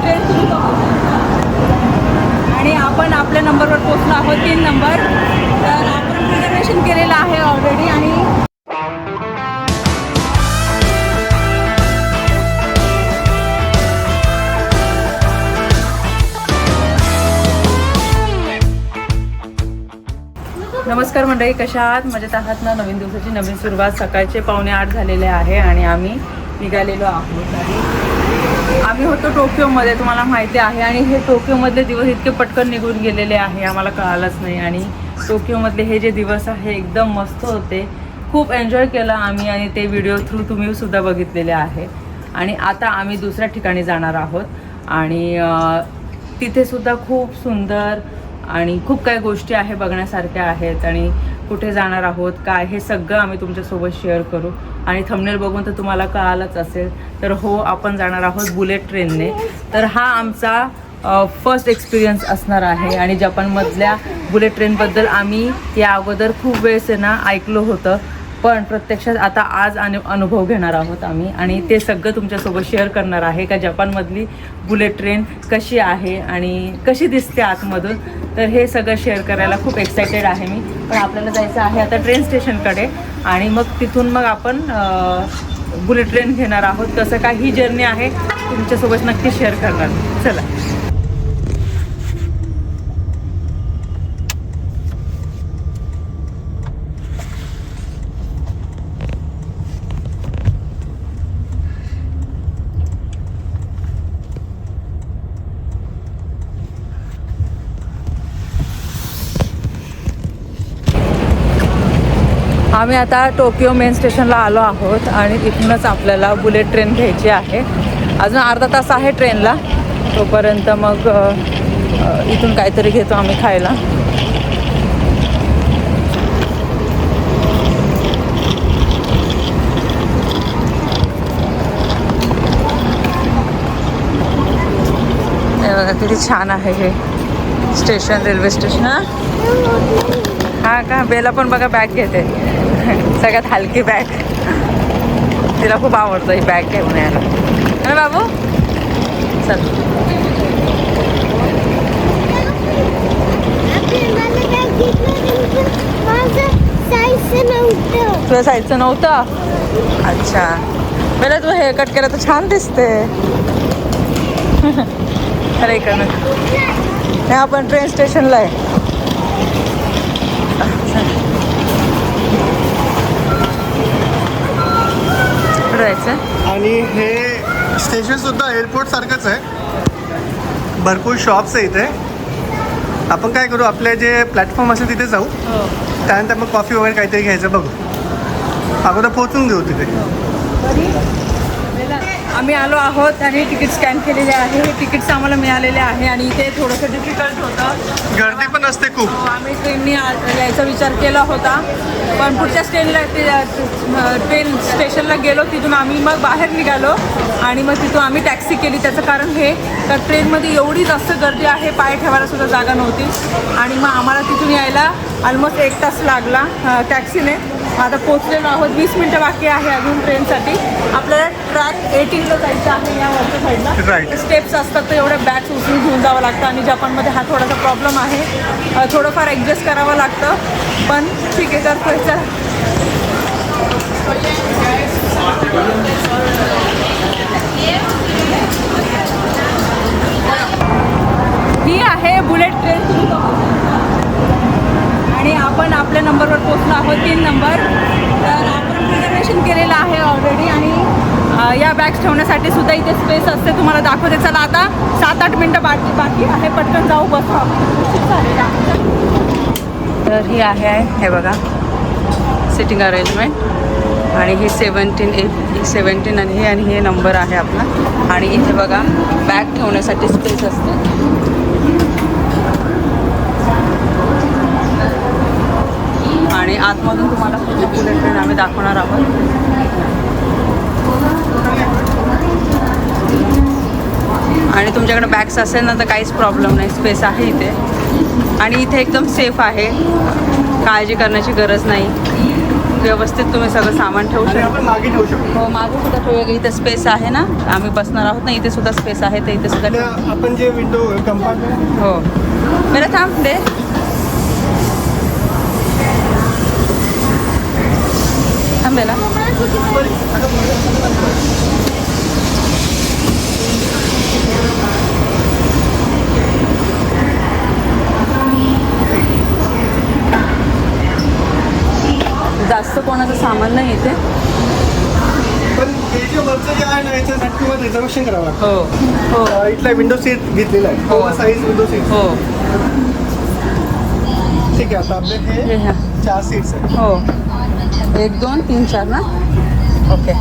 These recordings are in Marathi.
ट्रेन सुरू आणि आपण आपल्या नंबरवर पोचलो आहोत. तीन नंबर तर आपण रिझर्वेशन केलेलं आहे ऑलरेडी आणि नमस्कार मंडळी कशा आहात? मजेत आहात ना? नवीन दिवसाची नवीन सुरुवात. सकाळचे पावणे आठ झालेले आहे आणि आम्ही निघालेलो आहोत. आणि आम्ही होतो टोकियोमध्ये तुम्हाला माहिती आहे. आणि हे टोकियोमधले दिवस इतके पटकन निघून गेलेले आहे आम्हाला कळालंच नाही. आणि टोकियोमधले हे जे दिवस आहे एकदम मस्त होते. खूप एन्जॉय केला आम्ही आणि ते व्हिडिओ थ्रू तुम्ही सुद्धा बघितलेले आहे. आणि आता आम्ही दुसऱ्या ठिकाणी जाणार आहोत. आणि तिथेसुद्धा खूप सुंदर आणि खूप काही गोष्टी आहे बघण्यासारख्या आहेत. आणि कुठे जाणार आहोत काय हे सगळं आम्ही तुमच्यासोबत शेअर करू. आणि थंबनेल बघून तर तुम्हाला कळालंच असेल. तर हो आपण जाणार आहोत बुलेट ट्रेनने तर हा आमचा फर्स्ट एक्सपिरियन्स असणार आहे. आणि जपानमधल्या बुलेट ट्रेनबद्दल आम्ही या अगोदर खूप वेळेस आहे ना ऐकलं होतं. पण प्रत्यक्षात आता आज अनु अनुभव घेणार आहोत आम्ही. आणि ते सगळं तुमच्यासोबत शेअर करणार आहे का? जपानमधली बुलेट ट्रेन कशी आहे आणि कशी दिसते आतमधून? तर हे सगळं शेअर करायला खूप एक्सायटेड आहे मी. पण आपल्याला जायचं आहे आता ट्रेन स्टेशनकडे आणि मग तिथून मग आपण बुलेट ट्रेन घेणार आहोत. कसं काय ही जर्नी आहे तुमच्यासोबत नक्की शेअर करणार. चला. आम्ही आता टोकियो मेन स्टेशनला आलो आहोत आणि इथूनच आपल्याला बुलेट ट्रेन घ्यायची आहे. अजून अर्धा तास आहे ट्रेनला. तोपर्यंत मग इथून काहीतरी घेतो आम्ही खायला. बघा किती छान आहे हे. स्टेशन रेल्वे स्टेशन हां. हा का? बेला पण बघा बॅग घेते. सगळ्यात हलकी बॅग तिला खूप आवडतं ही बॅग घेऊन यायला. ना बाबू. चल. तुला जायचं नव्हतं? अच्छा. बेला तू हेअर कट केलं तर छान दिसते. अरे इकडनं नाही? आपण ट्रेन स्टेशनला आहे. कुठं जायचं आणि हे स्टेशन सुद्धा एअरपोर्ट सारखंच आहे. भरपूर शॉप्स आहे इथे. आपण काय करू आपले जे प्लॅटफॉर्म असेल तिथे जाऊ. हो. त्यानंतर मग कॉफी वगैरे काहीतरी घ्यायचं बघू. अगोदर पोहोचून घेऊ तिथे. आम्ही आलो आहोत आणि तिकीट स्कॅन केलेले आहे. हे तिकीट्स आम्हाला मिळालेले आहे आणि इथे थोडंसं डिफिकल्ट होतं. गर्दी पण असते खूप. हो, आम्ही ट्रेननी यायचा विचार केला होता. पण पुढच्या स्टेनला ते ट्रेन स्टेशनला गेलो तिथून आम्ही मग बाहेर निघालो आणि मग तिथून आम्ही टॅक्सी केली. त्याचं कारण हे तर ट्रेनमध्ये एवढी जास्त गर्दी आहे पाय ठेवायला सुद्धा जागा नव्हती. आणि मग आम्हाला तिथून यायला ऑलमोस्ट एक तास लागला टॅक्सीने. आता पोचलेलो आहोत. वीस मिनटं बाकी आहे अजून ट्रेनसाठी. आपल्याला एटीनला जायचं आहे या वरच्या. साईडला स्टेप्स असतात तर एवढ्या बॅग्स उचलून घेऊन जावं लागतं आणि जपानमध्ये हा थोडासा प्रॉब्लेम आहे. थोडंफार ॲडजस्ट करावं लागतं. पण ठीक आहे तर चला. ही आहे बुलेट ट्रेन. आणि आपण आपल्या नंबरवर पोचलो आहोत तीन नंबर तर आपण रिझर्वेशन केलेलं आहे ऑलरेडी आणि या बॅग्स ठेवण्यासाठी सुद्धा इथे स्पेस असते. तुम्हाला दाखवते. चला आता सात आठ मिनटं बाकी बाकी आहे. पटकन जाऊ बसा. तर ही आहे हे बघा. सिटिंग अरेंजमेंट आणि ही सेवन्टीन ए सेवन्टीन आणि हे आणि हे नंबर आहे आपला. आणि इथे बघा बॅग ठेवण्यासाठी स्पेस असते. आणि आतमधून तुम्हाला बुलेट ट्रेन आम्ही दाखवणार आहोत. आणि तुमच्याकडे बॅग्स असेल ना तर काहीच प्रॉब्लेम नाही. स्पेस आहे इथे. आणि इथे एकदम सेफ आहे. काळजी करण्याची गरज नाही. व्यवस्थित तुम्ही सगळं सामान ठेवू शकता आपण मागे ठेवू शकतो. हो मागे सुद्धा ठेवूया इथे स्पेस आहे ना? आम्ही बसणार आहोत ना इथे सुद्धा स्पेस आहे तर इथे सुद्धा आपण जे विंडो कंपार्टमेंट हो. मेरा थांब दे. थांबेला जास्त कोणाचं सामान नाही आहे तुम्हाला रिझर्वेशन करावं हो हो. इथला विंडो सीट घेतलेला आहे. हो. साईज विंडो सीट हो. ठीक आहे आता आपले हे चार सीट्स आहेत. हो. एक दोन तीन चार ना? ओके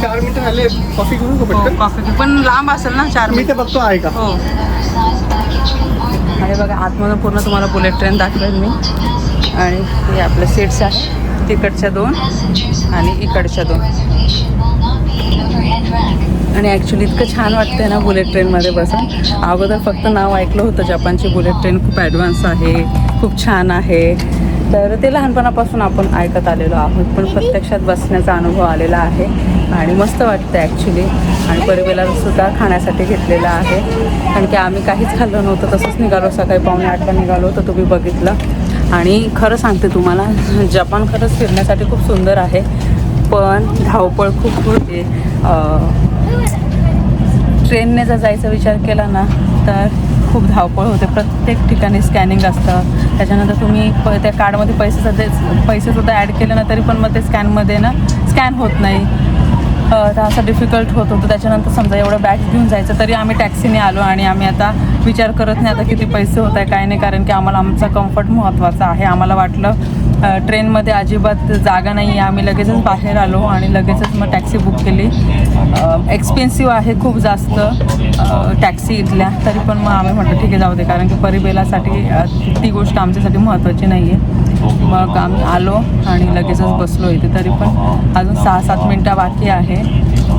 चार मिनिटं झाले कॉफी घेऊ का हो पटकन. कॉफी पण लांब असेल ना चार मिनिट? बघतो आहे का हो. आणि बघा आतमधून पूर्ण तुम्हाला बुलेट ट्रेन दाखवेल मी. आणि हे आपल्या सीट्स आहे. तिकडच्या दोन आणि इकडच्या दोन. आणि ॲक्च्युली इतकं छान वाटतंय ना बुलेट ट्रेनमध्ये बसून. अगोदर फक्त नाव ऐकलं होतं जपानची बुलेट ट्रेन खूप ॲडव्हान्स आहे खूप छान आहे. तर ते लहानपणापासून आपण ऐकत आलेलो आहोत. पण प्रत्यक्षात बसण्याचा अनुभव आलेला आहे आणि मस्त वाटतं ॲक्च्युली आणि परिवेला सुद्धा खाण्यासाठी घेतलेला आहे. कारण की आम्ही काहीच खाल्लं नव्हतं तसंच निघालो सकाळी पावणे आठला निघालो तर तुम्ही बघितलं. आणि खरं सांगते तुम्हाला जपान खरंच फिरण्यासाठी खूप सुंदर आहे. पण धावपळ खूप होते. ट्रेनने जर जायचा विचार केला ना तर खूप धावपळ होते. प्रत्येक ठिकाणी स्कॅनिंग असतं. त्याच्यानंतर तुम्ही प त्या कार्डमध्ये पैसे सध्या पैसेसुद्धा ॲड केले ना तरी पण मग ते स्कॅनमध्ये ना स्कॅन होत नाही. तर असं डिफिकल्ट होत होतं. त्याच्यानंतर समजा एवढं बॅग घेऊन जायचं तरी आम्ही टॅक्सीने आलो आणि आम्ही आता विचार करत नाही आता किती पैसे होत आहे काय नाही. कारण की आम्हाला आमचा कम्फर्ट महत्त्वाचा आहे. आम्हाला वाटलं ट्रेनमध्ये अजिबात जागा नाही आहे. आम्ही लगेचच बाहेर आलो आणि लगेचच मग टॅक्सी बुक केली. एक्सपेन्सिव्ह आहे खूप जास्त. टॅक्सी इथल्या. तरी पण मग आम्ही म्हटलं ठीक आहे जाऊ दे. कारण की परिबेलासाठी ती गोष्ट आमच्यासाठी महत्त्वाची नाही आहे मग आम्ही आलो आणि लगेचच बसलो इथे. तरी पण अजून सहा सात मिनटं बाकी आहे.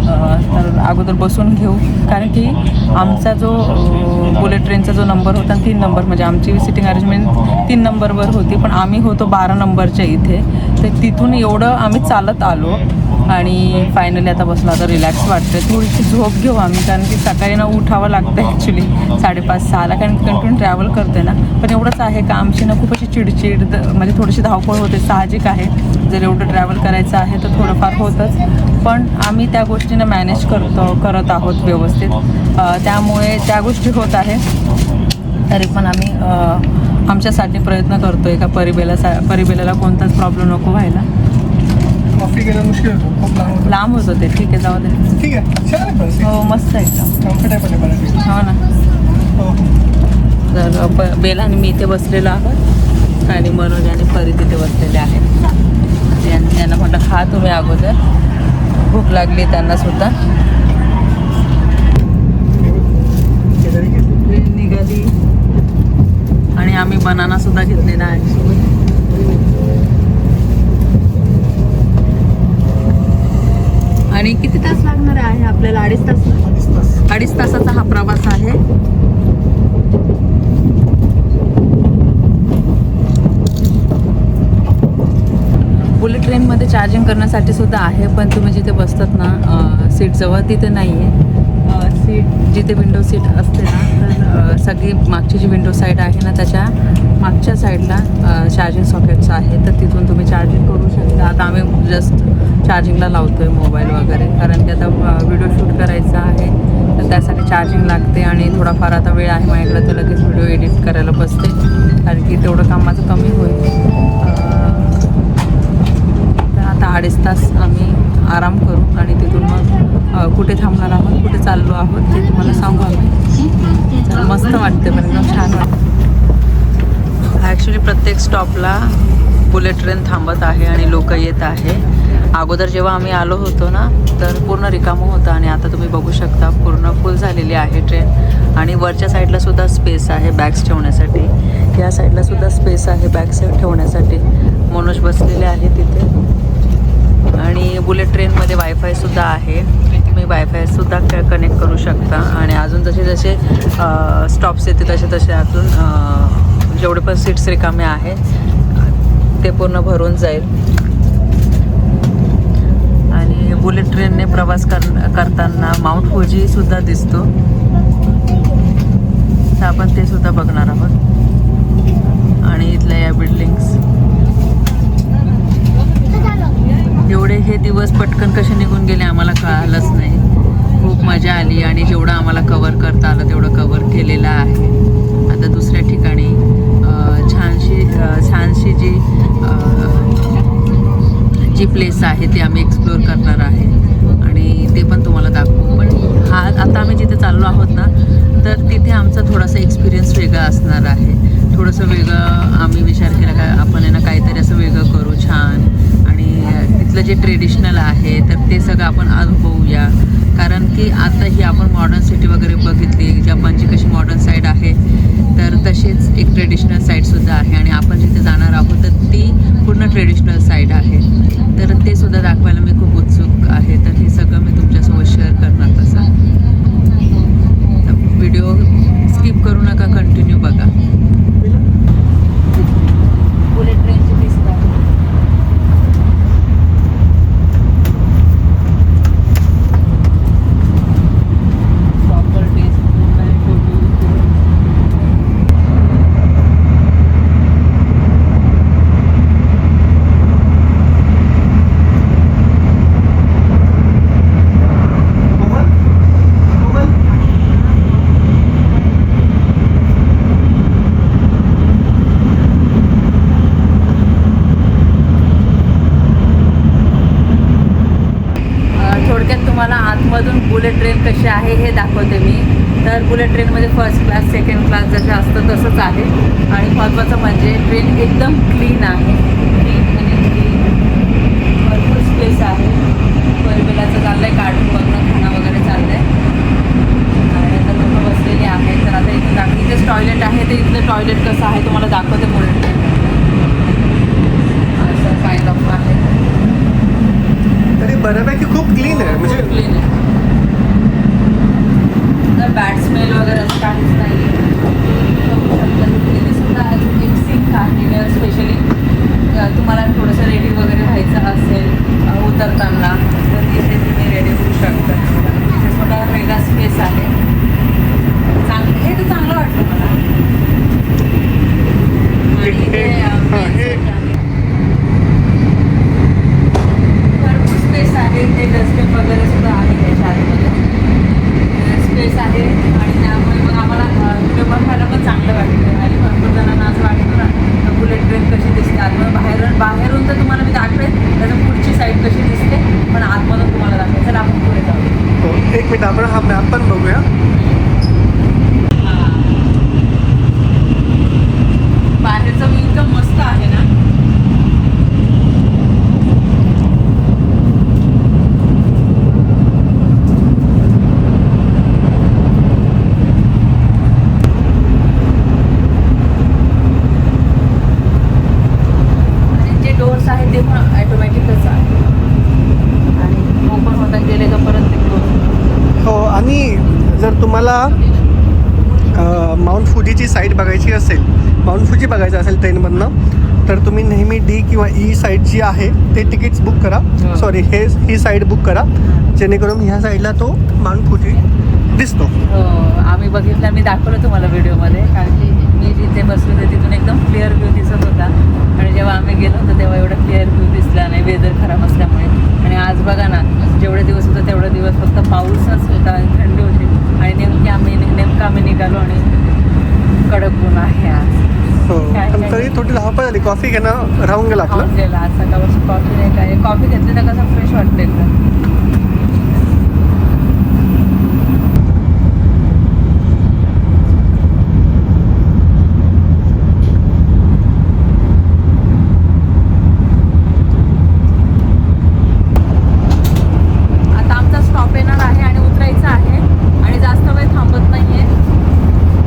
तर अगोदर बसून घेऊ. कारण की आमचा जो बुलेट ट्रेनचा जो नंबर होता तीन नंबर. म्हणजे आमची सिटिंग अरेंजमेंट तीन नंबरवर होती. पण आम्ही होतो बारा नंबर नंबरच्या इथे. तर तिथून एवढं आम्ही चालत आलो आणि फायनली आता बसलो आता रिलॅक्स वाटते थोडीशी झोप घेऊ आम्ही कारण की सकाळी ना उठावं लागतं ॲक्च्युली साडेपाच सहाला कारण की कंटिन्यू ट्रॅव्हल करते ना. पण एवढंच आहे का आमची ना खूप अशी चिडचिड द- म्हणजे थोडीशी धावपळ होते साहजिक आहे. जर एवढं ट्रॅव्हल करायचं आहे तर थोडंफार होतंच. पण आम्ही त्या गोष्टीनं मॅनेज करतो करत आहोत व्यवस्थित. त्यामुळे त्या गोष्टी होत आहे. तरी पण आम्ही आमच्यासाठी प्रयत्न करतोय का? परिबेला सा परिबेलाला कोणताच प्रॉब्लेम नको व्हायला. कॉफी मुश्किल होतं खूप लांब होतं. लांब होतं ते. ठीक आहे जाऊ दे. ठीक आहे छान आहे पण सीट हो मस्त आहे एकदम. कम्फर्टेबल आहे बऱ्यापैकी. हो ना. हो तर ब बेला आणि मी इथे बसलेलो आहोत. आणि मनोज आणि परी तिथे बसलेले आहेत. यां- यांना म्हटलं खा तुम्ही अगोदर. भूक लागली त्यांना सुद्धा शेजारी घेतली ट्रेन निघाली आणि आम्ही बनाना सुद्धा घेतलेला आहे. आणि किती तास लागणार आहे आपल्याला? अडीच तास अडीच तास. अडीच तासाचा हा प्रवास आहे. बुलेट ट्रेनमध्ये चार्जिंग करण्यासाठी सुद्धा आहे पण तुम्ही जिथे बसतात ना सीटजवळ तिथे नाही आहे सीट जिथे विंडो सीट असते ना तर सगळी मागची जी विंडो साईड आहे ना त्याच्या मागच्या साईडला चार्जिंग सॉकेट्स आहे तर तिथून तुम्ही चार्जिंग करू शकता. आता आम्ही जस्ट चार्जिंगला लावतो आहे मोबाईल वगैरे. कारण की आता व्हिडिओ शूट करायचा आहे तर त्यासाठी चार्जिंग लागते आणि थोडाफार आता वेळ आहे माझ्याकडे तर लगेच व्हिडिओ एडिट करायला बसते. कारण की तेवढं काम माझं कमी होईल. अडीच तास आम्ही आराम करू आणि तिथून मग कुठे थांबणार आहोत कुठे चाललो आहोत ते तुम्हाला सांगू आम्ही. मस्त वाटते पण एकदम छान ॲक्च्युली प्रत्येक स्टॉपला बुलेट ट्रेन थांबत आहे आणि लोक येत आहे. अगोदर जेव्हा आम्ही आलो होतो ना तर पूर्ण रिकामं होतं आणि आता तुम्ही बघू शकता पूर्ण फुल झालेली आहे ट्रेन आणि वरच्या साईडला सुद्धा स्पेस आहे बॅग्स ठेवण्यासाठी. या साईडला सुद्धा स्पेस आहे बॅग्स ठेवण्यासाठी. मनोज बसलेले आहे तिथे. आणि बुलेट ट्रेनमध्ये वायफायसुद्धा आहे. तुम्ही वायफायसुद्धा कनेक्ट करू शकता. आणि अजून जसे जसे स्टॉप्स येते तसे तसे अजून जेवढे पण सीट्स रिकामे आहे ते पूर्ण भरून जाईल. आणि बुलेट ट्रेनने प्रवास कर करताना माउंट फौजीसुद्धा दिसतो. तर आपण ते सुद्धा बघणार आहोत. आणि इथल्या या बिल्डिंग्स एवढे हे दिवस पटकन कसे निघून गेले आम्हाला कळालंच नाही. खूप मजा आली आणि जेवढं आम्हाला कवर करता आलं तेवढं कवर केलेलं आहे. आता दुसऱ्या ठिकाणी छानशी छानशी जी जी प्लेस आहे ती आम्ही एक्सप्लोअर करणार आहे. आणि ते पण तुम्हाला दाखवू. पण हा आता आम्ही जिथे चाललो आहोत ना तर तिथे आमचा थोडासा एक्सपिरियन्स वेगळा असणार आहे. थोडंसं वेगळं आम्ही विचार केला का आपण यांना ना काहीतरी असं वेगळं करू छान. आणि तिथलं जे ट्रेडिशनल आहे तर ते सगळं आपण अनुभवूया कारण की आता ही आपण मॉडर्न सिटी वगैरे बघितली जपानची कशी मॉडर्न साईड आहे तर तशीच एक ट्रेडिशनल साईडसुद्धा आहे. आणि आपण जिथे जाणार आहोत तर ती पूर्ण ट्रेडिशनल साईड आहे. तर ते सुद्धा दाखवायला मी खूप उत्सुक आहे. तर हे सगळं मी तुमच्यासोबत शेअर करणार तसा. व्हिडिओ स्किप करू नका कंटिन्यू बघा बुलेट ट्रेनची दिसत आहे प्रॉपर्टीज अ, थोडक्यात तुम्हाला आतमधून बुलेट ट्रेन कशी आहे हे दाखवते मी तर बुलेट ट्रेनमध्ये फर्स्ट क्लास सेकंड क्लास जसे असतं तसंच आहे. आणि महत्त्वाचं म्हणजे ट्रेन एकदम क्लीन आहे. क्लीन म्हणजे क्लीन भरपूर स्पेस आहे. परिमेलाचं चाललं आहे कार्टून बघणं खाणं वगैरे चाललं आहे आणि आता लोकं बसलेली आहेत. तर आता इथं दाख इथेच टॉयलेट आहे. तर इथलं टॉयलेट कसं आहे तुम्हाला दाखवते बुलेट ट्रेन असं काइंड ऑफ आहे. तरी बऱ्यापैकी खूप क्लीन आहे. म्हणजे क्लीन आहे तर बॅड स्मेल वगैरे असं काहीच नाही बघू शकता तुम्ही. इथे सुद्धा अजून एक सिंक आहे स्पेशली तुम्हाला थोडंसं रेडी वगैरे व्हायचं असेल अ, उतरताना तर इथे तुम्ही रेडी होऊ शकता. इथे सुद्धा वेगळा स्पेस आहे. चांग हे तर चांगलं वाटलं मला. आणि भरपूर स्पेस आहे. ते डस्टबिन वगैरे सुद्धा आहे त्याच्या आतमध्ये स्पेस आहे. आणि त्यामुळे मग आम्हाला व्हिडिओ बनवायला पण चांगलं भरपूर जणांना असं वाटतं ना बुलेट ट्रेन कशी दिसते? आतमध्ये बाहेरून बाहेरून तर तुम्हाला मी दाखवेन त्याच्या पुढची साईड कशी दिसते पण आतमधून तुम्हाला दाखवेल चला आपण पुढे जाऊ. हो, एक मिनिट आपण हा मॅप पण बघूया बाहेरचं व्यू इतकं मस्त आहे ना आणि जे डोर्स आहेत ते पण ॲटोमॅटिकच आहे आणि ओपन होता गेले का परत ते close. हो आणि जर तुम्हाला माउंट फुजीची साईड बघायची असेल माउंट फुजी बघायचं असेल ट्रेनमधनं तर तुम्ही नेहमी ई साईड जी आहे ते तिकीट्स बुक करा. हो. सॉरी हे ही साईड बुक करा. जेणेकरून ह्या साईडला तो फुजी दिसतो. हो आम्ही बघितलं मी दाखवलं तुम्हाला व्हिडिओमध्ये. कारण की मी जिथे बसले होते तिथून एकदम क्लिअर व्ह्यू दिसत होता. आणि जेव्हा आम्ही गेलो होतो तेव्हा एवढा क्लिअर व्ह्यू दिसला नाही. वेदर खराब असल्यामुळे. आणि आज बघा ना जेवढे दिवस होतं तेवढे दिवस फक्त पाऊसच होता आणि थंडी होती. आणि नेमकी आम्ही नेमकं आम्ही निघालो आणि कडक ऊन आहे आज. हो काय- पण तरी थोडी धावपळ झाली. कॉफी घेणं राहून गेलं आपलं. गेला. आज सकाळपासून कॉफी नाही काय कॉफी घेतली तर कसं फ्रेश वाटतं एकदम आता आमचा स्टॉप येणार आहे आणि उतरायचं आहे आणि जास्त वेळ थांबत नाहीये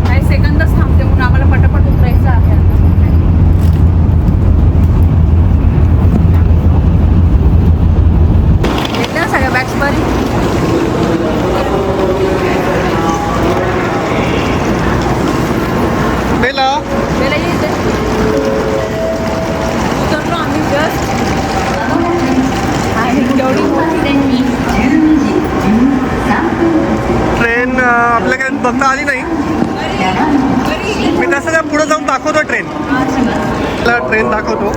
काही सेकंदच थांबते म्हणून आम्हाला पटापट उतरायचं आहे आता घेतल्या ना सगळ्या बघता आली नाही. मी तसं त्या पुढे जाऊन दाखवतो ट्रेन ट्रेन दाखवतो.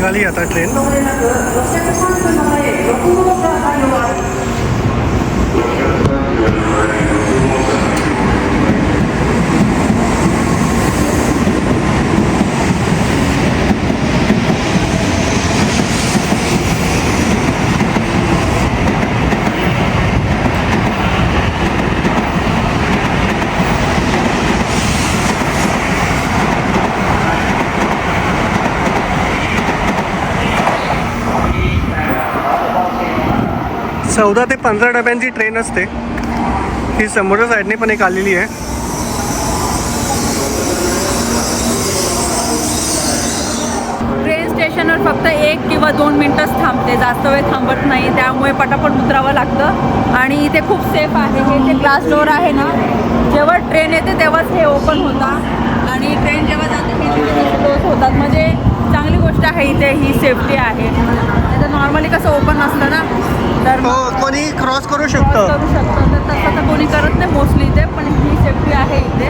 निघाली आता ट्रेन चौदा ते पंधरा डब्यांची ट्रेन असते. ही समोरच्या साईडने पण एक आलेली आहे. ट्रेन स्टेशनवर फक्त एक किंवा दोन मिनटंच थांबते. जास्त वेळ थांबत नाही. त्यामुळे पटापट उतरावं लागतं. आणि इथे खूप सेफ आहे. हे जे ग्लास डोअर आहे ना जेव्हा ट्रेन येते तेव्हाच हे ओपन होतं. आणि ट्रेन जेव्हा जाते क्लोज होतात. म्हणजे चांगली गोष्ट आहे इथे. ही सेफ्टी आहे. तर नॉर्मली कसं ओपन असतं ना तर हो कोणी क्रॉस करू शकतं. करू शकतो. तर तसं तर कोणी करत नाही मोस्टली इथे पण ही सेफ्टी आहे इथे.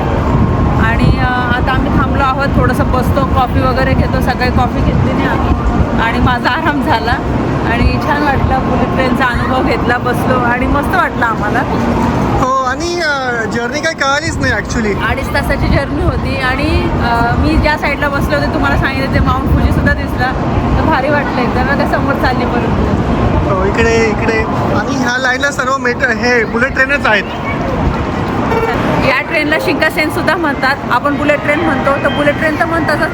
आणि आता आम्ही थांबलो आहोत थोडंसं बसतो कॉफी वगैरे घेतो सकाळी कॉफी घेतली नाही आम्ही. आणि माझा आराम झाला. आणि छान वाटलं बुलेट ट्रेनचा अनुभव घेतला बसलो. आणि मस्त वाटलं आम्हाला. हो आणि जर्नी काही कळालीच नाही ॲक्च्युली अडीच तासाची जर्नी होती. आणि मी ज्या साईडला बसले होते तुम्हाला सांगितलं ते माउंट फुजीसुद्धा दिसला. तर भारी वाटलं एकदम. का समोर चालली परत हो इकडे इकडे. आणि ह्या लाईनला सर्व मेट हे बुलेट ट्रेनच आहेत. या ट्रेनला शिंकासेन सुद्धा म्हणतात. आपण बुलेट ट्रेन म्हणतो. तर बुलेट ट्रेन तर म्हणतातच.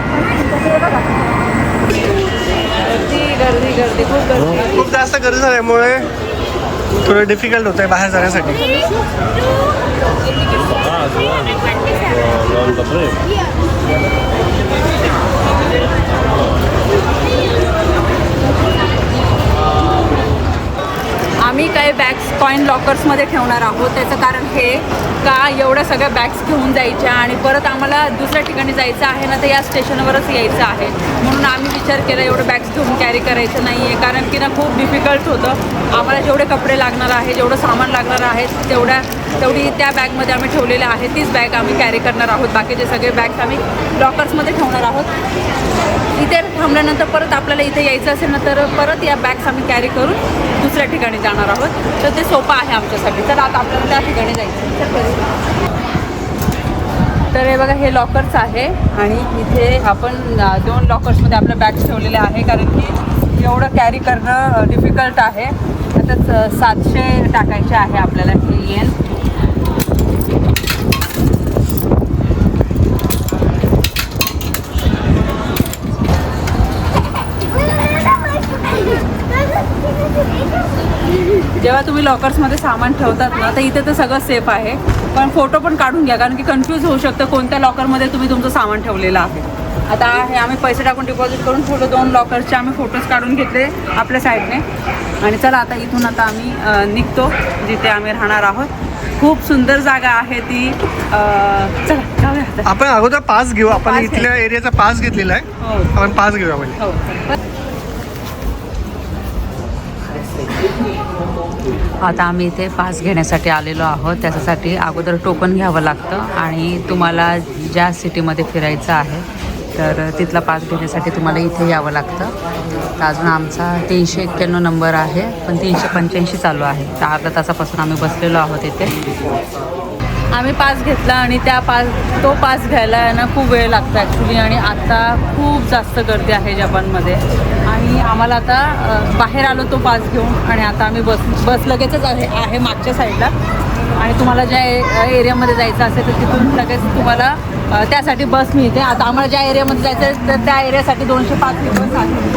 गर्दी गर्दी गर्दी. खूप गर्दी. खूप जास्त गर्दी झाल्यामुळे थोडं डिफिकल्ट होतं आहे बाहेर जाण्यासाठी. आम्ही काही बॅग्स कॉईन लॉकर्समध्ये ठेवणार आहोत. त्याचं कारण हे का एवढ्या सगळ्या बॅग्स घेऊन जायच्या आणि परत आम्हाला दुसऱ्या ठिकाणी जायचं आहे ना तर या स्टेशनवरच यायचं आहे. म्हणून आम्ही विचार केला एवढं बॅग्स घेऊन कॅरी करायचं नाही आहे कारण की ना खूप डिफिकल्ट होतं. आम्हाला जेवढे कपडे लागणार आहे जेवढं सामान लागणार आहे तेवढ्या तेवढी त्या बॅगमध्ये आम्ही ठेवलेले आहे तीच बॅग आम्ही कॅरी करणार आहोत. बाकीचे सगळे बॅग्स आम्ही लॉकर्समध्ये ठेवणार आहोत. इथे थांबल्यानंतर परत आपल्याला इथे यायचं असेल ना तर परत या बॅग्स आम्ही कॅरी करून दुसऱ्या ठिकाणी जाणार आहोत. तर ते सोपं आहे आमच्यासाठी. तर आता आपल्याला त्या ठिकाणी जायचं तर हे बघा हे लॉकर्स आहे आणि इथे आपण दोन लॉकर्समध्ये आपल्या बॅग्स ठेवलेल्या आहे. कारण की एवढं कॅरी करणं डिफिकल्ट आहे. आता सातशे टाकायचे आहे आपल्याला हे येन जेव्हा तुम्ही लॉकर्समध्ये सामान ठेवतात ना तर इथे तर सगळं सेफ आहे. पण फोटो पण काढून घ्या कारण की कन्फ्यूज होऊ शकतं कोणत्या लॉकरमध्ये तुम्ही तुमचं सामान ठेवलेलं आहे. आता हे आम्ही पैसे टाकून डिपॉझिट करून थोडं दोन लॉकरचे आम्ही फोटोज काढून घेतले आपल्या साईडने आणि चला आता इथून आता आम्ही निघतो जिथे आम्ही राहणार आहोत. खूप सुंदर जागा आहे ती. चला जाऊया. आपण अगोदर पास घेऊ आपण इथल्या एरियाचा पास घेतलेला आहे. हो. आपण पास घेऊया म्हणजे आता आम्ही इथे पास घेण्यासाठी आलेलो आहोत. त्याच्यासाठी अगोदर टोकन घ्यावं लागतं आणि तुम्हाला ज्या सिटीमध्ये फिरायचं आहे तर तिथला पास घेण्यासाठी तुम्हाला इथे यावं लागतं. तर अजून आमचा तीनशे एक्क्याण्णव नंबर आहे पण तीनशे पंच्याऐंशी चालू आहे. तर अर्धा तासापासून आम्ही बसलेलो आहोत इथे. आम्ही पास घेतला आणि त्या पास तो पास घ्यायला आहे ना खूप वेळ लागतो ॲक्च्युली आणि आता खूप जास्त गर्दी आहे जपानमध्ये. आणि आम्हाला आता बाहेर आलो तो पास घेऊन आणि आता आम्ही बस बस लगेचच आहे आहे मागच्या साईडला. आणि तुम्हाला ज्या ए- एरियामध्ये जायचं असेल तर तिथून लगेच तुम्हाला त्यासाठी बस मिळते. आता आम्हाला ज्या एरियामध्ये जायचं आहे तर त्या एरियासाठी दोनशे पाच बस आहे.